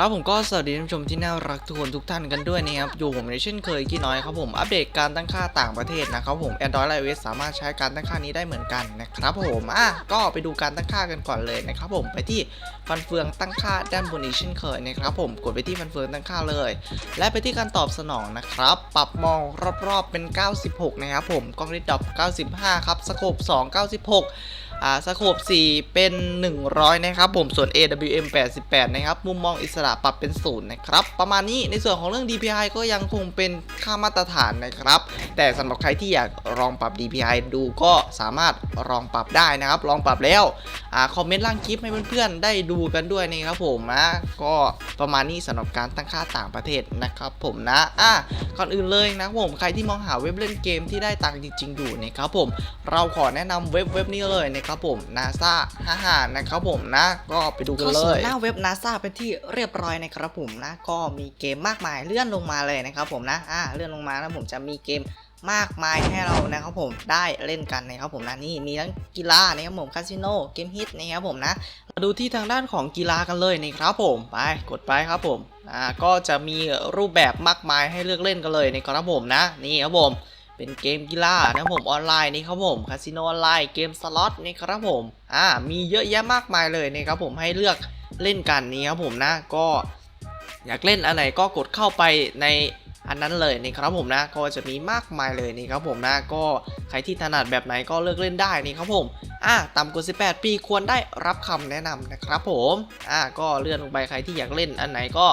ครับผมก็สวัสดีท่านผู้ชมที่น่ารักทุกคนทุกท่านกันด้วยนะครับอยู่ผมในเช่นเคยกี่น้อยครับผมอัปเดตการตั้งค่าต่างประเทศนะครับผม Android และ iOS สามารถใช้การตั้งค่านี้ได้เหมือนกันนะครับผมอะก็ไปดูการตั้งค่ากันก่อนเลยนะครับผมไปที่ฟันเฟืองตั้งค่าด้านบนนี้เช่นเคยนะครับผมกดไปที่ฟันเฟืองตั้งค่าเลย และไปที่การตอบสนองนะครับ ปรับมองรอบๆเป็น 96 นะครับผมกล้องดิดดอบ95 ครับสโคป2 96 อ่าสโคป4 เป็น 100 นะครับผมส่วน AWM 88 นะครับ มุมมองอิสระปรับเป็น 0 นะครับ ประมาณนี้ในส่วนของเรื่อง DPI ก็ยังคงเป็นค่ามาตรฐานนะครับ แต่สำหรับใครที่อยากลองปรับ DPI ดูก็สามารถลองปรับได้นะครับ ลองปรับแล้วอ่าคอมเมนต์ล่างคลิปให้เพื่อนๆ ได้ดูกันด้วยนะครับผมนะก็ประมาณนี้สำหรับการตั้งค่าต่างประเทศนะครับผมนะอะก่อนอื่นเลยนะผมใครที่มองหาเว็บเล่นเกมที่ได้ตังค์จริง ๆ อยู่นะครับผมเราขอแนะนำเว็บเว็บนี้เลยนะครับผม NASA 55นะครับผมนะ ก็ไปดูกันเลยหน้าเว็บ NASA เป็นที่เรียบร้อยนะครับผมนะ ก็มีเกมมากมายเลื่อนลงมาเลยนะครับผมนะอ่าเลื่อนลงมาแล้วผมจะมีเกมมากมายให้เรานะครับผมได้เล่นกันนะครับผมนะนี่มีทั้งกีฬานะครับผมคาสิโนเกมฮิตนะครับผมนะมาดูที่ทางด้านของกีฬากันเลยนะครับผมไปกดไปครับผมอ่าก็จะมีรูปแบบมากมายให้เลือกเล่นกันเลยนะครับผมนะนี่ครับผม เป็นเกมกีฬานะผมออนไลน์นี่ครับผมคาสิโนออนไลน์เกมสล็อตนี่ครับผมอ่ามีเยอะแยะมากมายเลยนะครับผมให้เลือกเล่นกันนี่ครับผมนะก็อยากเล่นอันไหนก็กดเข้าไปในอันนั้นเลยนี่ครับผมนะก็จะมีมากมายเลยนี่ครับผมนะก็ใครที่ถนัดแบบไหนก็เลือกเล่นได้นี่ครับผมอะต่ำกว่า18 ปีควรได้รับคำแนะนำนะครับผมอะก็เลื่อนลงไปใครที่อยากเล่นอันไหนก็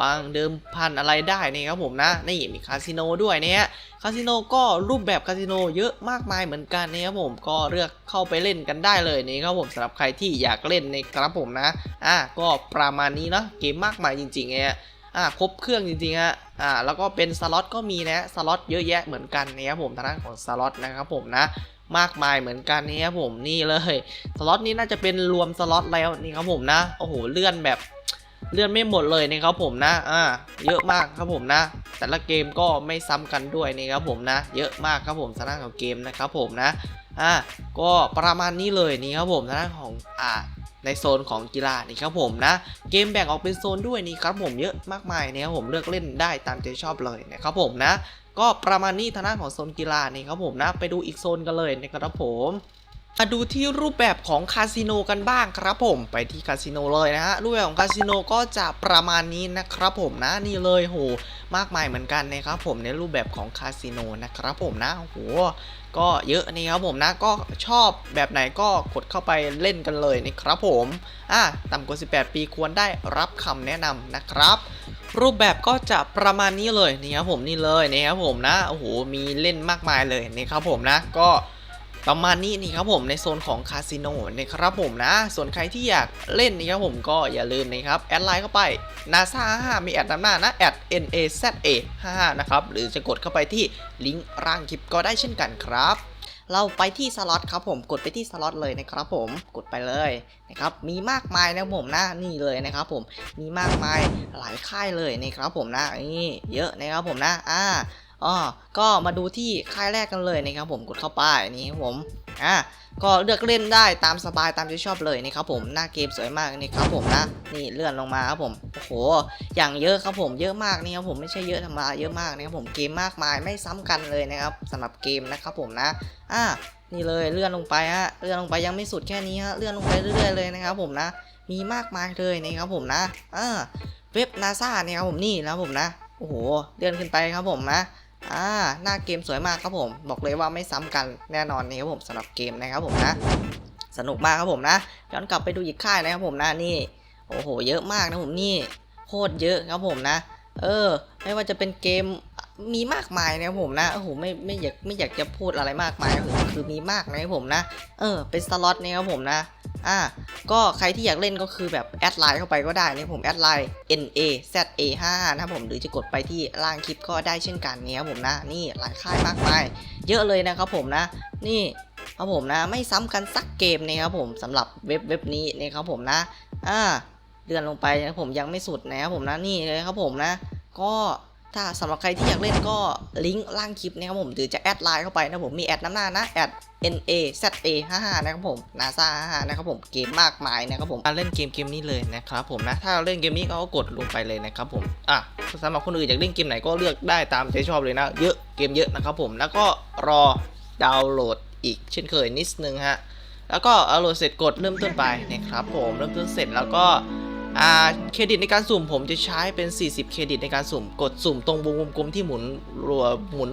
วางเดิมพันอะไรได้นี่ครับผมนะนี่มีคาสิโนด้วยเนี่ยคาสิโนก็รูปแบบคาสิโนเยอะมากมายเหมือนกันนะครับผมก็เลือกเข้าไปเล่นกันได้เลยนี่ครับผมสำหรับใครที่อยากเล่นในครับผมนะอะก็ประมาณนี้เนาะเกมมากมายจริงๆเนี่ยอ่าครบเครื่องจริงๆฮะอ่าแล้วก็เป็นสล็อตก็มีนะสล็อตเยอะแยะเหมือนกันนะครับผมทางด้านของสล็อตนะครับผมนะมากมายเหมือนกันนี่ครับผมนี่เลยสล็อตนี้น่าจะเป็นรวมสล็อตแล้วนี่ครับผมนะโอ้โหเลื่อนแบบ เลื่อนไม่หมดเลยนี่ครับผมนะ อ่า เยอะมากครับผมนะ แต่ละเกมก็ไม่ซ้ำกันด้วยนี่ครับผมนะ เยอะมากครับผมทางด้านของเกมนะครับผมนะ อ่า ก็ประมาณนี้เลยนี่ครับผมทางด้านของ อ่า ในโซนของกีฬานี่ครับผมนะ เกมแบ่งออกเป็นโซนด้วยนี่ครับผมเยอะมากมายเนี่ยครับผมเลือกเล่นได้ตามใจชอบเลยนะครับผมนะ ก็ประมาณนี้ทางด้านของโซนกีฬานี่ครับผมนะ ไปดูอีกโซนกันเลยนะครับผม มาดูที่รูปแบบของคาสิโนกันบ้างครับผมไปที่คาสิโนเลยนะฮะรูปแบบของคาสิโนก็จะประมาณนี้นะครับผมนะนี่เลยโหมากมายเหมือนกันนะครับผมในรูปแบบของคาสิโนนะครับผมนะโหก็เยอะนี่ครับผมนะก็ชอบแบบไหนก็กดเข้าไปเล่นกันเลยนะครับผมอะต่ำกว่า 18 ปีควรได้รับคำแนะนำนะครับรูปแบบก็จะประมาณนี้เลยนี่ครับผมนี่เลยนี่ครับผมนะโอ้โหมีเล่นมากมายเลยนี่ครับผมนะก็ ประมาณนี้นี่ครับผมในโซนของคาสิโนนะครับผมนะ ส่วนใครที่อยากเล่นนี่ครับผมก็อย่าลืมนะครับ แอดไลน์เข้าไป NASA 5มีแอดนำหน้านะแอด NASA 5นะครับ หรือจะกดเข้าไปที่ลิงก์ร่างคลิปก็ได้เช่นกันครับเราไปที่สล็อตครับผมกดไปที่สล็อตเลยนะครับผมกดไปเลยนะครับมีมากมายนะผมนะนี่เลยนะครับผมมีมากมายหลายค่ายเลยนะครับผมนะนี่เยอะนะครับผมนะอ่า อ๋อก็มาดูที่ค่ายแรกกันเลยนะครับผมกดเข้าไปนี่ครับผมอ่าก็เลือกเล่นได้ตามสบายตามที่ชอบเลยนะครับผมหน้าเกมสวยมากนี่ครับผมนะนี่เลื่อนลงมาครับผมโอ้โหอย่างเยอะครับผมเยอะมากนี่ครับผมไม่ใช่เยอะธรรมดาเยอะมากนะครับผมเกมมากมายไม่ซ้ำกันเลยนะครับสำหรับเกมนะครับผมนะอ่านี่เลยเลื่อนลงไปฮะเลื่อนลงไปยังไม่สุดแค่นี้ฮะเลื่อนลงไปเรื่อยๆเลยนะครับผมนะมีมากมายเลยนะครับผมนะอ่าเว็บนาซาเนี่ยครับผมนี่นะครับผมนะโอ้โหเลื่อนขึ้นไปครับผมนะ อ่าหน้าเกมสวยมากครับผม บอกเลยว่าไม่ซ้ำกันแน่นอนนี่ครับผมสำหรับเกมนะครับผมนะ สนุกมากครับผมนะย้อนกลับไปดูอีกค่ายนะครับผมนะนี่โอ้โห เยอะมากนะผมนี่โคตรเยอะครับผมนะ เออ ไม่ว่าจะเป็นเกมมีมากมายนะครับผมนะโอ้โหไม่ไม่อยากไม่อยากจะพูดอะไรมากมายคือคือมีมากนะครับผมนะ เออ เป็นสล็อตนะครับผมนะ อ่าก็ใครที่อยากเล่นก็คือแบบแอดไลน์เข้าไปก็ได้นะครับผมแอดไลน์ N A Z A 5นะครับผมหรือจะกดไปที่ล่างคลิปก็ได้เช่นกันเนี่ยครับผมนะนี่หลายค่ายมากมายเยอะเลยนะครับผมนะ นี่ครับผมนะไม่ซ้ำกันสักเกมนะครับผมสำหรับเว็บเว็บนี้นะครับผมนะอ่าเลื่อนลงไปนะผมยังไม่สุดนะครับผมนะนี่เลยครับผมนะ ก็ ถ้าสำหรับใครที่อยากเล่นก็ลิงก์ล่างคลิปนะครับผมหรือจะแอดไลน์เข้าไปนะผมมีแอดน้ำหน้านะแอด N A Z A 55นะครับผม NASA 55นะครับผมเกมมากมายนะครับผมมาเล่นเกมเกมนี้เลยนะครับผมนะ ถ้าเราเล่นเกมนี้ก็กดลงไปเลยนะครับผมอะสำหรับคนอื่นอยากเล่นเกมไหนก็เลือกได้ตามใจชอบเลยนะ เยอะเกมเยอะนะครับผมแล้วก็รอดาวน์โหลดอีกเช่นเคยนิดนึงฮะแล้วก็เอาโหลดเสร็จกดเริ่มต้นไปนะครับผมเริ่มต้นเสร็จแล้วก็ เครดิตในการสุ่มผมจะใช้เป็น 40 เครดิตในการสุ่มกดสุ่มตรงวงกลมที่หมุนรัวหมุน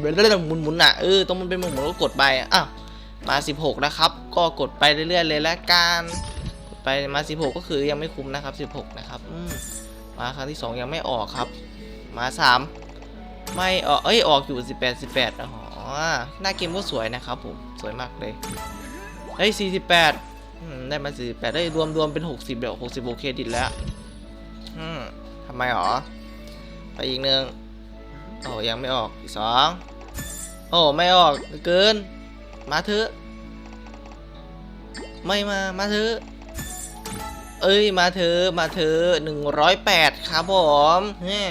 เรื่อยๆหมุนหมุนๆอะเออตรงมันเป็นหมุนหมุนก็กดไปอะมา 16 นะครับ ก็กดไปเรื่อยๆเลยละกันกดไปมา 16 ก็คือยังไม่คุ้มนะครับ 16 นะครับอมมาครั้งที่ 2 ยังไม่ออกครับ มา 3 ไม่ออกเอ้ยออกอยู่ 18 18อ๋อหน้าเกมก็สวยนะครับผมสวยมากเลยเฮ้ย48 ได้มา48ได้รวมรวมเป็น60เดี๋ยว66เครดิตแล้วอืมทำไมหรอ ไปอีกหนึ่งโอ้ยังไม่ออกอีกสองโอ้ไม่ออกเกิน มาเถอะไม่มามาเถอะเอ้ยมาเถอะมาเถอะ108ครับผมเนี่ย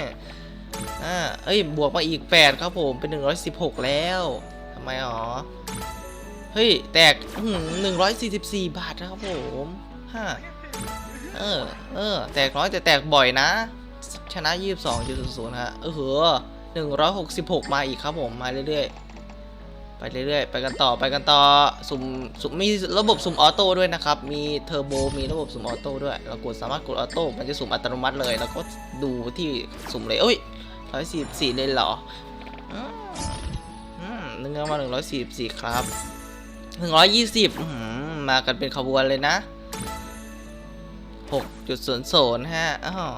อ่าเอ้ยบวกมาอีก8ครับผมเป็น116แล้วทำไมหรอ เฮ้ย แตกหนึ่งร้อยสี่สิบสี่บาทนะครับผมฮะเออ เออ แตกน้อยแต่แตกบ่อยนะ ชนะยี่สิบสองจุดศูนย์ฮะเออเหอหนึ่งร้อยหกสิบหกมาอีกครับผม มาเรื่อยๆ ไปเรื่อยๆ ไปกันต่อ ไปกันต่อ สุ่ม สุ่ม มีระบบสุ่มออโต้ด้วยนะครับ มีเทอร์โบ มีระบบสุ่มออโต้ด้วย เรากดสามารถกดออโต้ มันจะสุ่มอัตโนมัติเลย แล้วก็ดูที่สุ่มเลยเอ้ยร้อยสี่สี่เลยเหรออืมอืมหนึ่งมาหนึ่งร้อยสี่สี่ครับ หนึ่งร้อยยี่สิบมากันเป็นขบวนเลยนะหกจุดศูนย์ศูนย์ฮะอ้าว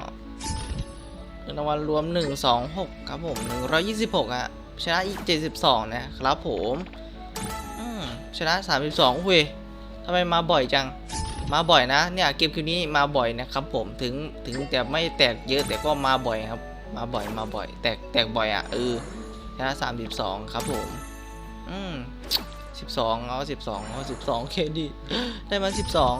รางวัลรวมหนึ่งสองหกครับผมหนึ่งร้อยยี่สิบหกอะชนะอีกเจ็ดสิบสองนะครับผมอืมชนะสามสิบสองเว้ยทำไมมาบ่อยจัง มาบ่อยนะ เนี่ยเกมคืนนี้มาบ่อยนะครับผม ถึง ถึงจะไม่แตกเยอะแต่ก็มาบ่อยครับ มาบ่อย มาบ่อย แตก แตกบ่อยอะเออชนะสามสิบสองครับผม อืม สิบสองเอาสิบสองเอาสิบสองเครดิตได้มาสิบสอง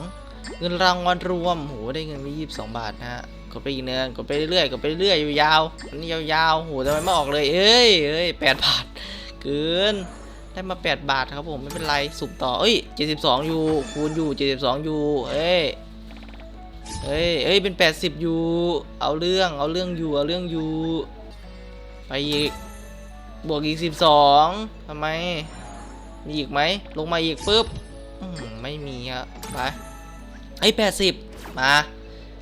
เงินรางวัลรวมโหได้เงินไปยี่สิบสองบาทนะฮะกดไปอีกเนินกดไปเรื่อยๆกดไปเรื่อยๆยาวๆอันนี้ยาวๆโหทำไมไม่ออกเลยเอ้ยเอ้ยแปดบาทเกินได้มาแปดบาทครับผมไม่เป็นไรสุ่มต่อเอ้ยเจ็ดสิบสองอยู่คูณอยู่เจ็ดสิบสองอยู่เอ้ยเอ้ยเอ้ยเป็นแปดสิบอยู่ เอาเรื่องเอาเรื่องอยู่เอาเรื่องอยู่ไปอีกบวกอีกสิบสองทำไม มีอีกไหมลงมาอีกปุ๊บไม่มีครับไปไอ้แปดสิบมา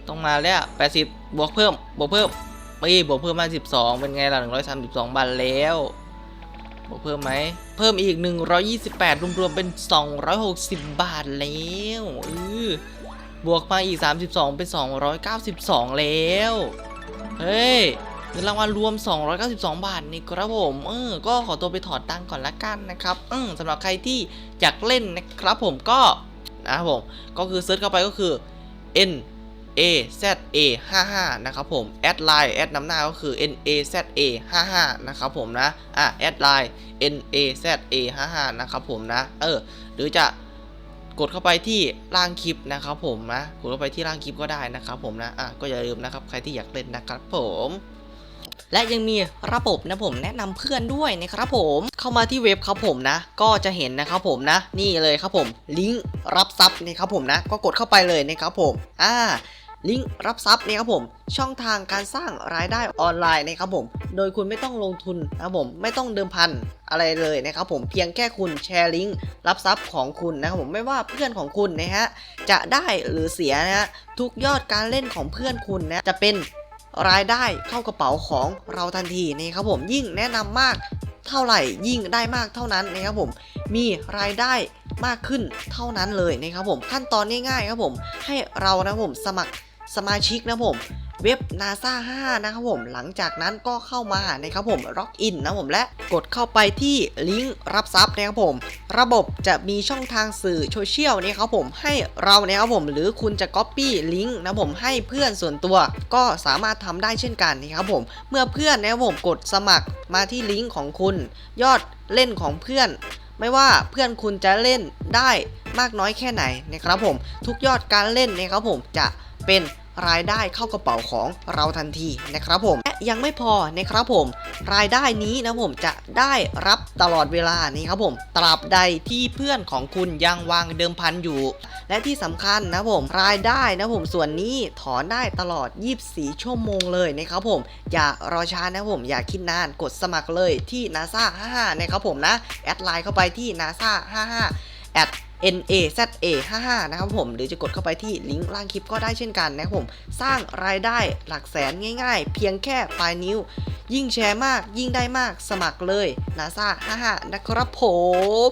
ต้องมาแล้วแปดสิบบวกเพิ่มบวกเพิ่มไม่บวกเพิ่มมาสิบสองเป็นไงล่ะหนึ่งร้อยสามสิบสองบาทแล้วบวกเพิ่มไหมเพิ่มอีกหนึ่งร้อยยี่สิบแปดรวมๆเป็นสองร้อยหกสิบบาทแล้วเออบวกมาอีกสามสิบสองเป็นสองร้อยเก้าสิบสองแล้วเฮ้ย เงินรางวัลรวม 292 บาทนี่ครับผมเออก็ขอตัวไปถอดตังก่อนละกันนะครับอืมสำหรับใครที่อยากเล่นนะครับผมก็นะครับผมก็คือเซิร์ชเข้าไปก็คือ N A Z A 55นะครับผมแอดไลน์แอดนำหน้าก็คือ N A Z A 55นะครับผมนะอะแอดไลน์ N A Z A 55นะครับผมนะเออหรือจะกดเข้าไปที่ล่างคลิปนะครับผมนะ กดเข้าไปที่ล่างคลิปก็ได้นะครับผมนะ อะก็อย่าลืมนะครับ ใครที่อยากเล่นนะครับผม และยังมีระบบนะผมแนะนำเพื่อนด้วยนะครับผมเข้ามาที่เว็บครับผมนะ ก็จะเห็นนะครับผมนะ นี่เลยครับผมลิงก์รับซับนี่ครับผมนะ ก็กดเข้าไปเลยนะครับผมอ่าลิงก์รับซับนี่ครับผมช่องทางการสร้างรายได้ออนไลน์นะครับผม โดยคุณไม่ต้องลงทุนนะครับผมไม่ต้องเดิมพันอะไรเลยนะครับผมเพียงแค่คุณแชร์ลิงก์รับซับของคุณนะครับผมไม่ว่าเพื่อนของคุณนะฮะจะได้หรือเสียนะฮะทุกยอดการเล่นของเพื่อนคุณนะจะเป็น รายได้เข้ากระเป๋าของเราทันทีนี่ครับผมยิ่งแนะนำมากเท่าไหร่ยิ่งได้มากเท่านั้นนะครับผมมีรายได้มากขึ้นเท่านั้นเลยนะครับผมขั้นตอนง่ายๆครับผมให้เรานะผมสมัคร สมาชิกนะผมเว็บ NASA 5 นะครับผมหลังจากนั้นก็เข้ามานะครับผมล็อกอินนะผมและกดเข้าไปที่ลิงก์รับซับนะครับผม ระบบจะมีช่องทางสื่อโซเชียลนี่ครับผมให้เราเนี่ยครับผม หรือคุณจะ Copy ลิงก์นะผมให้เพื่อนส่วนตัวก็สามารถทำได้เช่นกันนะครับผม เมื่อเพื่อนนะครับผมกดสมัครมาที่ลิงก์ของคุณ ยอดเล่นของเพื่อน ไม่ว่าเพื่อนคุณจะเล่นได้มากน้อยแค่ไหนนะครับผม ทุกยอดการเล่นนะครับผมจะเป็น รายได้เข้ากระเป๋าของเราทันทีนะครับผมและยังไม่พอนะครับผม รายได้นี้นะผมจะได้รับตลอดเวลานี่ครับผมตราบใดที่เพื่อนของคุณยังวางเดิมพันอยู่ และที่สำคัญนะผมรายได้นะผมส่วนนี้ถอนได้ตลอด 24 ชั่วโมงเลยนะครับผม อย่ารอช้านะผมอย่าคิดนานกดสมัครเลยที่ NASA 55นะครับผมนะ แอดไลน์เข้าไปที่ NASA 55 at NASA 55นะครับผมหรือจะกดเข้าไปที่ลิงก์ล่างคลิปก็ได้เช่นกันนะครับผมสร้างรายได้หลักแสนง่ายๆ เพียงแค่ปลายนิ้ว ยิ่งแชร์มากยิ่งได้มากสมัครเลย NASA 55 นะครับผม